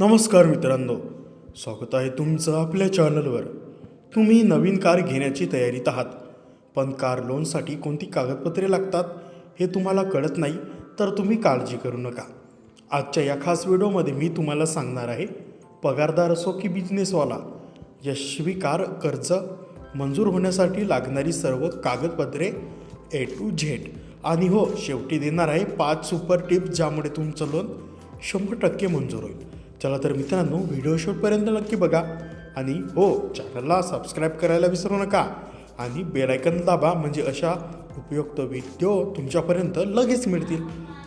नमस्कार मित्रांनो स्वागत आहे तुमचं आपल्या चॅनलवर. तुम्ही नवीन कार घेण्याची तयारीत आहात पण कार लोनसाठी कोणती कागदपत्रे लागतात हे तुम्हाला कळत नाही तर तुम्ही काळजी करू नका. आजच्या या खास व्हिडिओमध्ये मी तुम्हाला सांगणार आहे पगारदार असो की बिझनेसवाला यशस्वी कार कर्ज मंजूर होण्यासाठी लागणारी सर्व कागदपत्रे ए टू झेड आणि हो शेवटी देणार आहे पाच सुपर टिप्स ज्यामुळे तुमचं लोन शंभर टक्के मंजूर होईल. चला तर मित्रांनो व्हिडिओ शूटपर्यंत नक्की बघा. आणि हो चॅनलला सबस्क्राईब करायला विसरू नका. आणि बेलायकन दाबा म्हणजे अशा उपयुक्त व्हिडिओ तुमच्यापर्यंत लगेच मिळतील.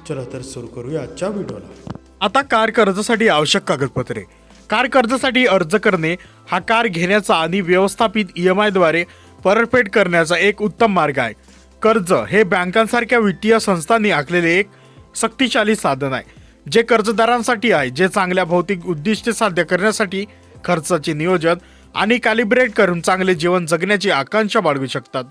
चला तर सुरू करूया आजच्या व्हिडिओला. आता कार कर्जासाठी आवश्यक कागदपत्रे. कार कर्जासाठी अर्ज करणे हा कार घेण्याचा आणि व्यवस्थापित ई एम आयद्वारे परतफेड करण्याचा एक उत्तम मार्ग आहे. कर्ज हे बँकांसारख्या वित्तीय संस्थांनी आखलेले एक शक्तिशाली साधन आहे. जे कर्जदारांसाठी आहे जे चांगल्या भौतिक उद्दिष्टे साध्य करण्यासाठी खर्चाचे नियोजन आणि कॅलिब्रेट करून चांगले जीवन जगण्याची आकांक्षा बाळगू शकतात.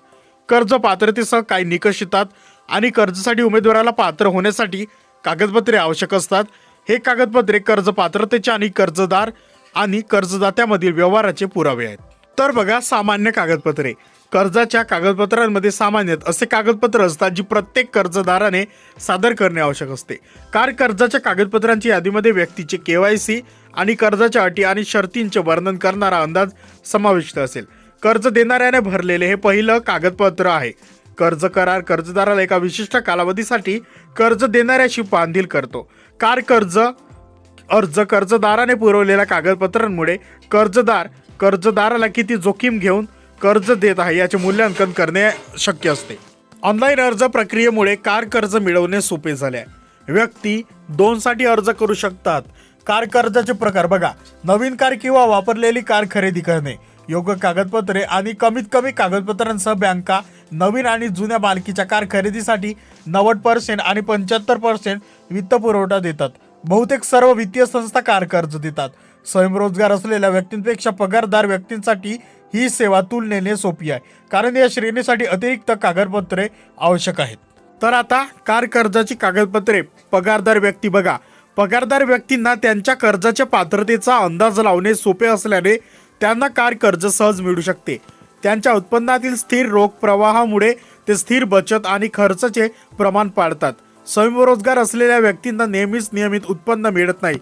कर्ज पात्रतेसह काही निकष येतात आणि कर्जासाठी उमेदवाराला पात्र होण्यासाठी कागदपत्रे आवश्यक असतात. हे कागदपत्रे कर्ज पात्रतेचे आणि कर्जदार आणि कर्जदात्यामधील व्यवहाराचे पुरावे आहेत. तर बघा सामान्य कागदपत्रे. कर्जाच्या कागदपत्रांमध्ये सामान्यतः असे कागदपत्र असतात जी प्रत्येक कर्जदाराने सादर करणे आवश्यक असते. कार कर्जाच्या कागदपत्रांची यादीमध्ये व्यक्तीचे के वाय सी आणि कर्जाच्या अटी आणि शर्तींचे वर्णन करणारा अंदाज समाविष्ट असेल. कर्ज देणाऱ्याने भरलेले हे पहिलं कागदपत्र आहे. कर्ज करार कर्जदाराला एका विशिष्ट कालावधीसाठी कर्ज देणाऱ्याशी बांधील करतो. कार कर्ज अर्ज कर्जदाराने पुरवलेल्या कागदपत्रांमुळे कर्जदार कर्जदाराला किती जोखीम घेऊन कर्ज देत आहे याचे मूल्यांकन करणे शक्य असते. ऑनलाईन अर्ज प्रक्रियेमुळे कार कर्ज मिळवणे सोपे झाले. आहे व्यक्ती दोनसाठी अर्ज करू शकतात. कार कर्जाचे प्रकार बघा. नवीन कार किंवा वापरलेली कार खरेदी करणे योग्य कागदपत्रे आणि कमीत कमी कागदपत्रांसह बँका नवीन आणि जुन्या मालकीच्या कार खरेदीसाठी नव्वद पर्सेंट आणि पंच्याहत्तर पर्सेंट वित्तपुरवठा देतात. बहुतेक सर्व वित्तीय संस्था कार कर्ज देतात. स्वयंरोजगार असलेल्या व्यक्तींपेक्षा पगारदार व्यक्तींसाठी ही सेवा तुलनेने सोपी आहे. कारण या श्रेणीसाठी अतिरिक्त कागदपत्रे आवश्यक आहेत. तर आता कार कर्जाची कागदपत्रे. पगारदार व्यक्ती बघा. पगारदार व्यक्तींना त्यांच्या कर्जाच्या पात्रतेचा अंदाज लावणे सोपे असल्याने त्यांना कार कर्ज सहज मिळू शकते. त्यांच्या उत्पन्नातील स्थिर रोख प्रवाहामुळे ते स्थिर बचत आणि खर्चाचे प्रमाण पाळतात स्वयंरोजगार असलेल्या व्यक्तींना नेहमीच नियमित उत्पन्न मिळत नाही.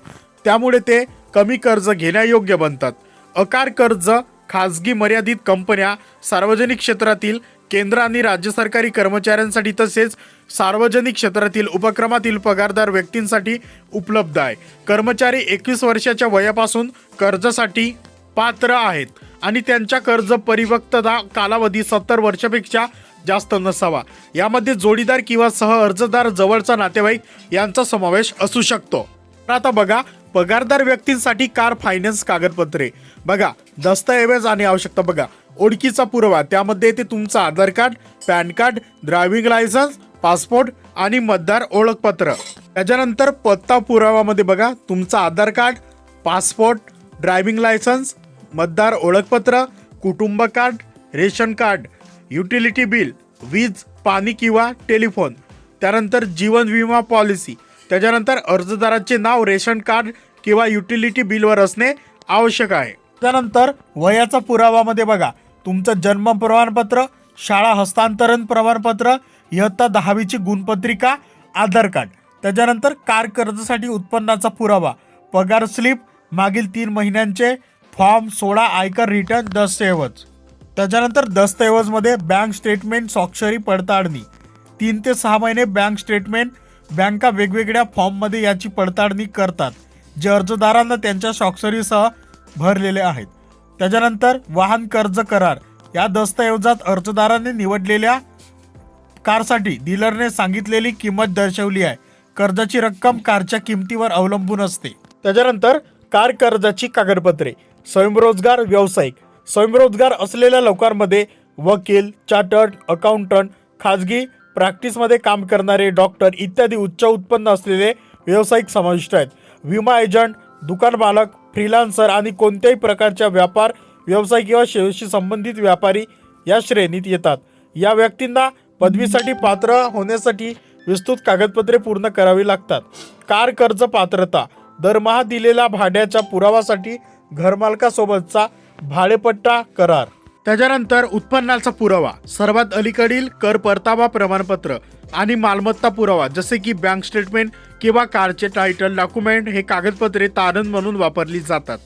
त्यामुळे ते कमी कर्ज घेण्यायोग्य बनतात. अकार कर्ज खाजगी मर्यादित कंपन्या सार्वजनिक क्षेत्रातील केंद्र आणि राज्य सरकारी कर्मचाऱ्यांसाठी तसेच सार्वजनिक क्षेत्रातील उपक्रमातील पगारदार व्यक्तींसाठी उपलब्ध आहे. कर्मचारी एकवीस वर्षाच्या वयापासून कर्जासाठी पात्र आहेत आणि त्यांच्या कर्ज परिवक्तता कालावधी सत्तर वर्षापेक्षा जास्त नसावा. यामध्ये जोडीदार किंवा सह अर्जदार जवळचा नातेवाईक यांचा समावेश असू शकतो. आता बघा पगारदार व्यक्तींसाठी कार फायनान्स कागदपत्रे. बघा दस्तऐवज आणि आवश्यकता बघा. ओळखीचा पुरावा त्यामध्ये येते तुमचं Aadhaar card PAN card driving licence passport आणि मतदार ओळखपत्र. त्याच्यानंतर पत्ता पुरावामध्ये बघा तुमचं Aadhaar card passport driving licence मतदार ओळखपत्र कुटुंब card ration card utility bill वीज पाणी किंवा टेलिफोन. त्यानंतर जीवन विमा पॉलिसी त्याच्यानंतर अर्जदाराचे नाव रेशन कार्ड किंवा युटिलिटी बिलवर असणे आवश्यक आहे. त्यानंतर वयाचा पुरावामध्ये बघा. तुमचं जन्म प्रमाणपत्र शाळा हस्तांतरण प्रमाणपत्र इयत्ता दहावीची गुणपत्रिका आधार कार्ड. त्याच्यानंतर कार कर्जासाठी उत्पन्नाचा पुरावा पगार स्लिप मागील तीन महिन्यांचे फॉर्म सोळा आयकर रिटर्न दस्तऐवज. त्याच्यानंतर दस्तऐवजमध्ये बँक स्टेटमेंट स्वाक्षरी पडताळणी. तीन ते सहा महिने बँक स्टेटमेंट बँका वेगवेगळ्या फॉर्ममध्ये याची पडताळणी करतात. जे अर्जदारांना त्यांच्या स्वाक्षरीसह भरलेले आहेत. त्याच्यानंतर वाहन कर्ज करार. या दस्तऐवजात अर्जदाराने निवडलेल्या कारसाठी डीलरने सांगितलेली किंमत दर्शवली आहे. कर्जाची रक्कम कारच्या किमतीवर अवलंबून असते. त्याच्यानंतर कार कर्जाची कागदपत्रे. स्वयंरोजगार व्यावसायिक. स्वयंरोजगार असलेल्या लोकांमध्ये वकील चार्टर्ड अकाउंटंट खाजगी प्रॅक्टिसमध्ये काम करणारे डॉक्टर इत्यादी उच्च उत्पन्न असलेले व्यावसायिक समाविष्ट आहेत. विमा एजंट दुकान मालक फ्रीलान्सर आणि कोणत्याही प्रकारच्या व्यापार व्यवसाय किंवा सेवेशी संबंधित व्यापारी या श्रेणीत येतात. या व्यक्तींना पदवीसाठी पात्र होण्यासाठी विस्तृत कागदपत्रे पूर्ण करावी लागतात. कार कर्ज पात्रता दरमहा दिलेल्या भाड्याच्या पुरावासाठी घरमालकासोबतचा भाडेपट्टा करार. त्याच्यानंतर उत्पन्नाचा पुरावा सर्वात अलीकडील कर परतावा प्रमाणपत्र आणि मालमत्ता पुरावा जसे की बँक स्टेटमेंट किंवा कारचे टायटल डॉक्युमेंट हे कागदपत्रे तारण म्हणून वापरली जातात.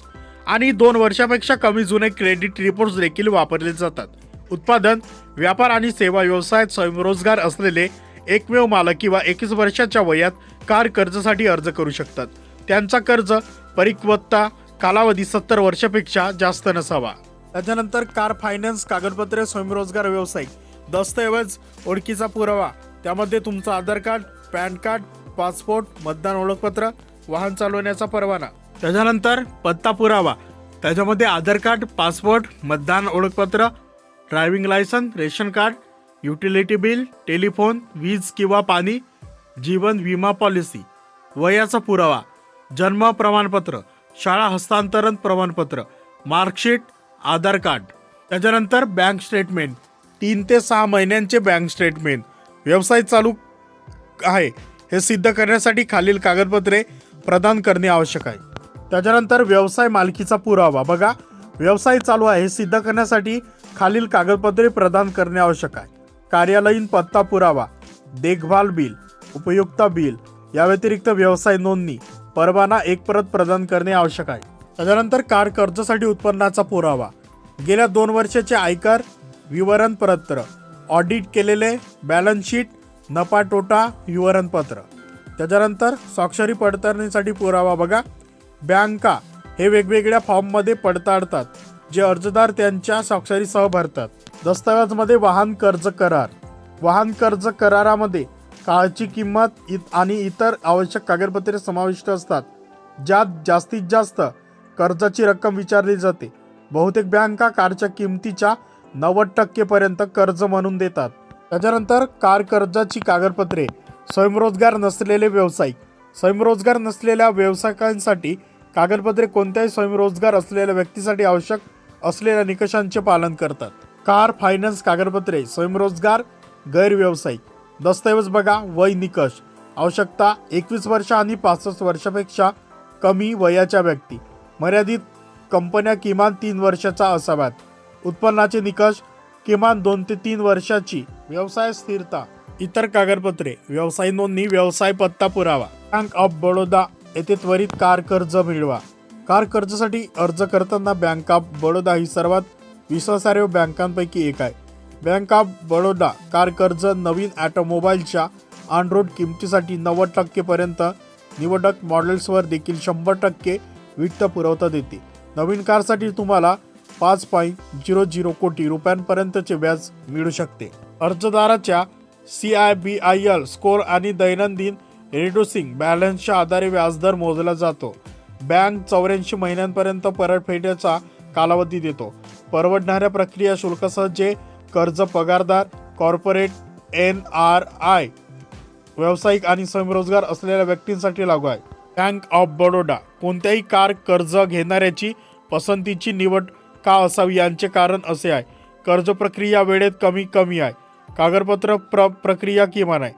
आणि दोन वर्षापेक्षा कमी जुने क्रेडिट रिपोर्ट्स देखील वापरले जातात. उत्पादन व्यापार आणि सेवा व्यवसायात स्वयंरोजगार असलेले एकमेव मालक किंवा एकवीस वर्षाच्या वयात कार कर्जासाठी अर्ज करू शकतात. त्यांचा कर्ज परिपक्वता कालावधी सत्तर वर्षापेक्षा जास्त नसावा. त्याच्यानंतर कार फायनान्स कागदपत्रे स्वयंरोजगार व्यावसायिक. दस्तऐवज ओळखीचा पुरावा. त्यामध्ये तुमचं Aadhaar card PAN card passport मतदान ओळखपत्र वाहन चालवण्याचा परवाना. त्याच्यानंतर पत्ता पुरावा. त्याच्यामध्ये आधार कार्ड पासपोर्ट मतदान ओळखपत्र driving licence ration card utility bill telephone वीज किंवा पाणी जीवन विमा पॉलिसी. वयाचा पुरावा. जन्म प्रमाणपत्र. शाळा हस्तांतरण प्रमाणपत्र. मार्कशीट आधार कार्ड त्याच्यानंतर बँक स्टेटमेंट तीन ते सहा महिन्यांचे बँक स्टेटमेंट व्यवसाय चालू आहे हे सिद्ध करण्यासाठी खालील कागदपत्रे प्रदान करणे आवश्यक आहे. त्याच्यानंतर व्यवसाय मालकीचा पुरावा. बघा व्यवसाय चालू आहे हे सिद्ध करण्यासाठी खालील कागदपत्रे प्रदान करणे आवश्यक आहे. कार्यालयीन पत्ता पुरावा देखभाल बिल उपयुक्ता बिल या व्यतिरिक्त व्यवसाय नोंदणी परवाना एक परत प्रदान करणे आवश्यक आहे. त्याच्यानंतर कार कर्जासाठी उत्पन्नाचा पुरावा. गेल्या दोन वर्षाचे आयकर विवरणपत्र ऑडिट केलेले बॅलन्स शीट नफा तोटा विवरणपत्र त्याच्यानंतर स्वाक्षरी पडताळणीसाठी पुरावा बघा. बँका हे वेगवेगळ्या फॉर्ममध्ये पडताळतात जे अर्जदार त्यांच्या स्वाक्षरीसह भरतात. दस्तावेजमध्ये वाहन कर्ज करार. वाहन कर्ज करारामध्ये कारची किंमत इत आणि इतर आवश्यक कागदपत्रे समाविष्ट असतात ज्यात जास्तीत जास्त कर्जाची रक्कम विचारली जाते. बहुतेक बँका कारच्या किमतीच्या नव्वद टक्केपर्यंत कर्ज म्हणून देतात. त्याच्यानंतर कार कर्जाची कागदपत्रे स्वयंरोजगार नसलेले व्यावसायिक. स्वयंरोजगार नसलेल्या व्यावसायिकांसाठी कागदपत्रे कोणत्याही स्वयंरोजगार असलेल्या व्यक्तीसाठी आवश्यक असलेल्या निकषांचे पालन करतात. कार फायनान्स कागदपत्रे स्वयंरोजगार गैरव्यावसायिक. दस्तऐवज बघा वय निकष. आवश्यकता एकवीस वर्ष आणि पासष्ट वर्षापेक्षा कमी वयाच्या व्यक्ती. मर्यादित कंपन्या किमान तीन वर्षाचा असाव्यात. उत्पन्नाचे निकष किमान दोन ते तीन वर्षाची. व्यवसाय स्थिरता. इतर कागदपत्रे. व्यवसाय नोंदणी. व्यवसाय पत्ता पुरावा. बँक ऑफ बडोदा येथे त्वरित कार कर्ज मिळवा. कार कर्जासाठी अर्ज करताना बँक ऑफ बडोदा ही सर्वात विश्वासार्ह बँकांपैकी एक आहे. बँक ऑफ बडोदा कार कर्ज नवीन ॲटोमोबाईलच्या ऑनरोड किमतीसाठी नव्वद टक्केपर्यंत निवडक मॉडेल्सवर देखील शंभर टक्के वित्त पुरवता देते नवीन कारसाठी तुम्हाला पाच पॉईंट झिरो झिरो कोटी रुपयांपर्यंतचे व्याज मिळू शकते. अर्जदाराच्या C I B I L score आणि दैनंदिन रिड्युसिंग बॅलन्सच्या आधारे व्याजदर मोजला जातो. बँक चौऱ्याऐंशी महिन्यांपर्यंत परतफेडीचा कालावधी देतो. परवडणाऱ्या प्रक्रिया शुल्कासह जे कर्ज पगारदार कॉर्पोरेट एन आर आय व्यावसायिक आणि स्वयंरोजगार असलेल्या व्यक्तींसाठी लागू आहे. बँक ऑफ बडोदा कोणत्याही कार कर्ज घेणाऱ्याची पसंतीची निवड का असावी यांचे कारण असे आहे. कर्ज प्रक्रिया वेळेत कमी कमी आहे. कागदपत्र प्र प्रक्रिया किमान आहे.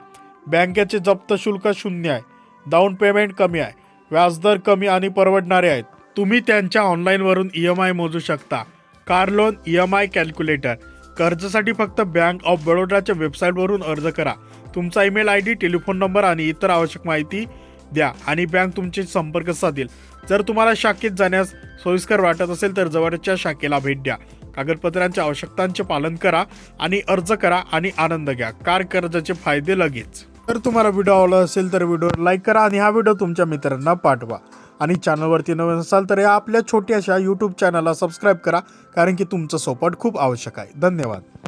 बँकेचे जप्त शुल्क शून्य आहे. डाऊन पेमेंट कमी आहे. व्याजदर कमी आणि परवडणारे आहेत. तुम्ही त्यांच्या ऑनलाईनवरून ई एम आय मोजू शकता. Car loan E M I calculator. कर्जासाठी फक्त बँक ऑफ बडोदाच्या वेबसाईटवरून अर्ज करा. तुमचा email I D telephone number आणि इतर आवश्यक माहिती द्या आणि बँक तुमचे संपर्क साधेल. जर तुम्हाला शाखेत जाण्यास सोयीस्कर वाटत असेल तर जवळच्या शाखेला भेट द्या. कागदपत्रांच्या आवश्यकतांचे पालन करा आणि अर्ज करा आणि आनंद घ्या. कार कर्जाचे फायदे लगेच. जर तुम्हाला व्हिडिओ आवडला असेल तर व्हिडिओ लाईक करा आणि हा व्हिडिओ तुमच्या मित्रांना पाठवा. आणि चॅनलवरती नवीन असाल तर या आपल्या छोट्याशा यूट्यूब चॅनलला सबस्क्राईब करा कारण की तुमचं सपोर्ट खूप आवश्यक आहे. धन्यवाद.